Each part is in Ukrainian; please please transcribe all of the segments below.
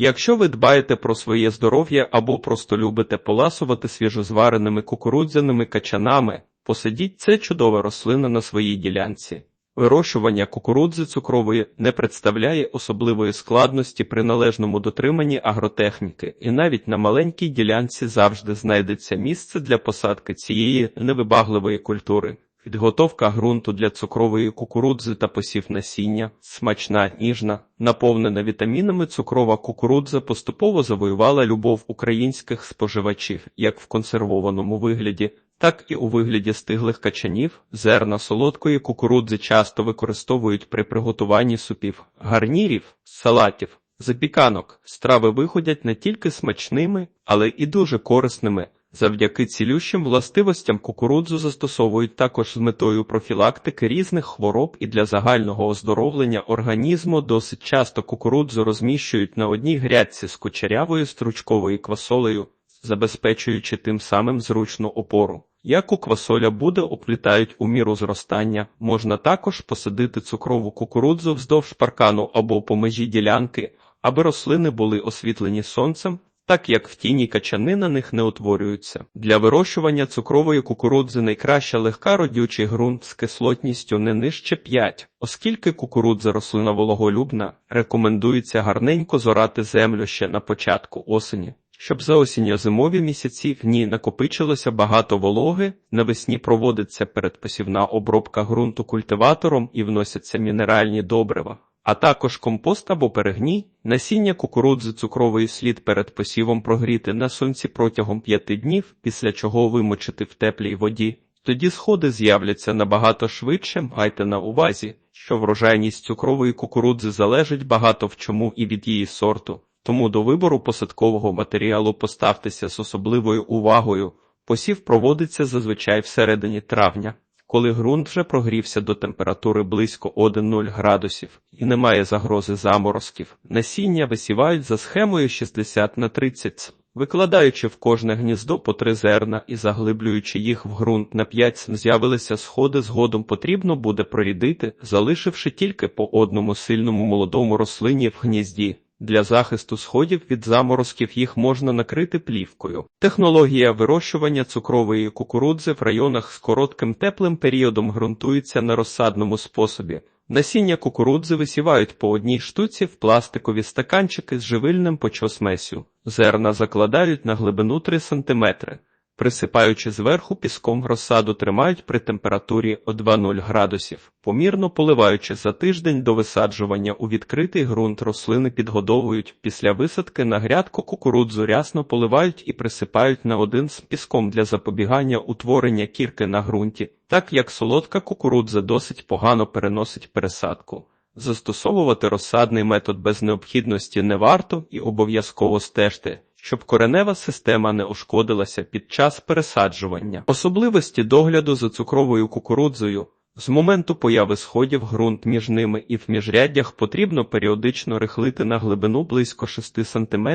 Якщо ви дбаєте про своє здоров'я або просто любите поласувати свіжозвареними кукурудзяними качанами, посадіть це чудова рослина на своїй ділянці. Вирощування кукурудзи цукрової не представляє особливої складності при належному дотриманні агротехніки, і навіть на маленькій ділянці завжди знайдеться місце для посадки цієї невибагливої культури. Підготовка ґрунту для цукрової кукурудзи та посів насіння смачна, ніжна, наповнена вітамінами цукрова кукурудза поступово завоювала любов українських споживачів як в консервованому вигляді, так і у вигляді стиглих качанів. Зерна солодкої кукурудзи часто використовують при приготуванні супів, гарнірів, салатів. Запіканок страви виходять не тільки смачними, але і дуже корисними. Завдяки цілющим властивостям кукурудзу застосовують також з метою профілактики різних хвороб і для загального оздоровлення організму. Досить часто кукурудзу розміщують на одній грядці з кучерявою стручковою квасолею, забезпечуючи тим самим зручну опору. Яку квасоля буде оплітають у міру зростання, можна також посадити цукрову кукурудзу вздовж паркану або по межі ділянки, аби рослини були освітлені сонцем, так як в тіні качани на них не утворюються. Для вирощування цукрової кукурудзи найкраща легка родючий ґрунт з кислотністю не нижче 5. Оскільки кукурудза рослина вологолюбна, рекомендується гарненько зорати землю ще на початку осені. Щоб за осінньо-зимові місяці в ній накопичилося багато вологи, навесні проводиться передпосівна обробка ґрунту культиватором і вносяться мінеральні добрива, а також компост або перегній, насіння кукурудзи цукрової слід перед посівом прогріти на сонці протягом 5 днів, після чого вимочити в теплій воді. Тоді сходи з'являться набагато швидше, майте на увазі, що врожайність цукрової кукурудзи залежить багато в чому і від її сорту. Тому до вибору посадкового матеріалу поставтеся з особливою увагою. Посів проводиться зазвичай всередині травня, коли ґрунт вже прогрівся до температури близько 1-0 градусів і немає загрози заморозків. Насіння висівають за схемою 60 на 30 викладаючи в кожне гніздо по три зерна і заглиблюючи їх в ґрунт на 5 з'явилися сходи. Згодом потрібно буде прорідити, залишивши тільки по одному сильному молодому рослині в гнізді. Для захисту сходів від заморозків їх можна накрити плівкою. Технологія вирощування цукрової кукурудзи в районах з коротким теплим періодом ґрунтується на розсадному способі. Насіння кукурудзи висівають по одній штуці в пластикові стаканчики з живильним почосмесю. Зерна закладають на глибину 3 см. Присипаючи зверху піском розсаду тримають при температурі о 2-0 градусів, помірно поливаючи за тиждень до висаджування у відкритий ґрунт рослини підгодовують, після висадки на грядку кукурудзу рясно поливають і присипають на один з піском для запобігання утворення кірки на ґрунті, так як солодка кукурудза досить погано переносить пересадку. Застосовувати розсадний метод без необхідності не варто і обов'язково стежте щоб коренева система не ушкодилася під час пересаджування. Особливості догляду за цукровою кукурудзою. З моменту появи сходів ґрунт між ними і в міжряддях потрібно періодично рихлити на глибину близько 6 см,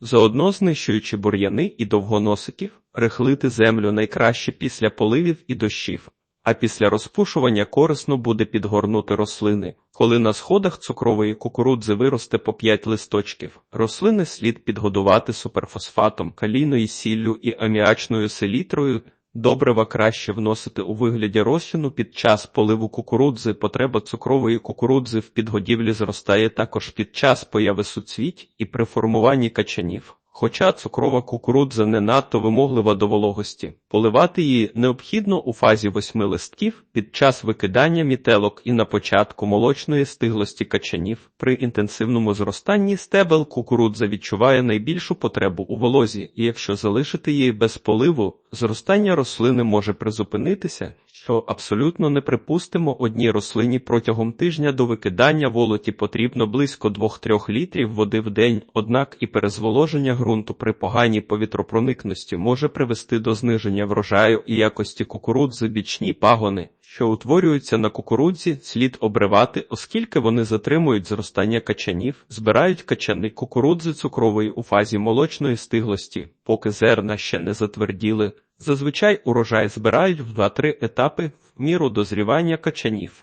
заодно знищуючи бур'яни і довгоносиків, рихлити землю найкраще після поливів і дощів а після розпушування корисно буде підгорнути рослини. Коли на сходах цукрової кукурудзи виросте по 5 листочків, рослини слід підгодувати суперфосфатом, калійною сіллю і аміачною селітрою. Добрива краще вносити у вигляді розчину під час поливу кукурудзи. Потреба цукрової кукурудзи в підгодівлі зростає також під час появи суцвіть і при формуванні качанів. Хоча цукрова кукурудза не надто вимоглива до вологості, поливати її необхідно у фазі восьми листків під час викидання мітелок і на початку молочної стиглості качанів. При інтенсивному зростанні стебел кукурудза відчуває найбільшу потребу у волозі, і якщо залишити її без поливу, зростання рослини може призупинитися, що абсолютно неприпустимо одній рослині протягом тижня до викидання волоті потрібно близько 2-3 літрів води в день, однак і перезволоження ґрунту при поганій повітропроникності може привести до зниження врожаю і якості кукурудзи бічні пагони, що утворюються на кукурудзі, слід обривати, оскільки вони затримують зростання качанів, збирають качани кукурудзи цукрової у фазі молочної стиглості, поки зерна ще не затверділи. Зазвичай урожай збирають в 2-3 етапи в міру дозрівання качанів.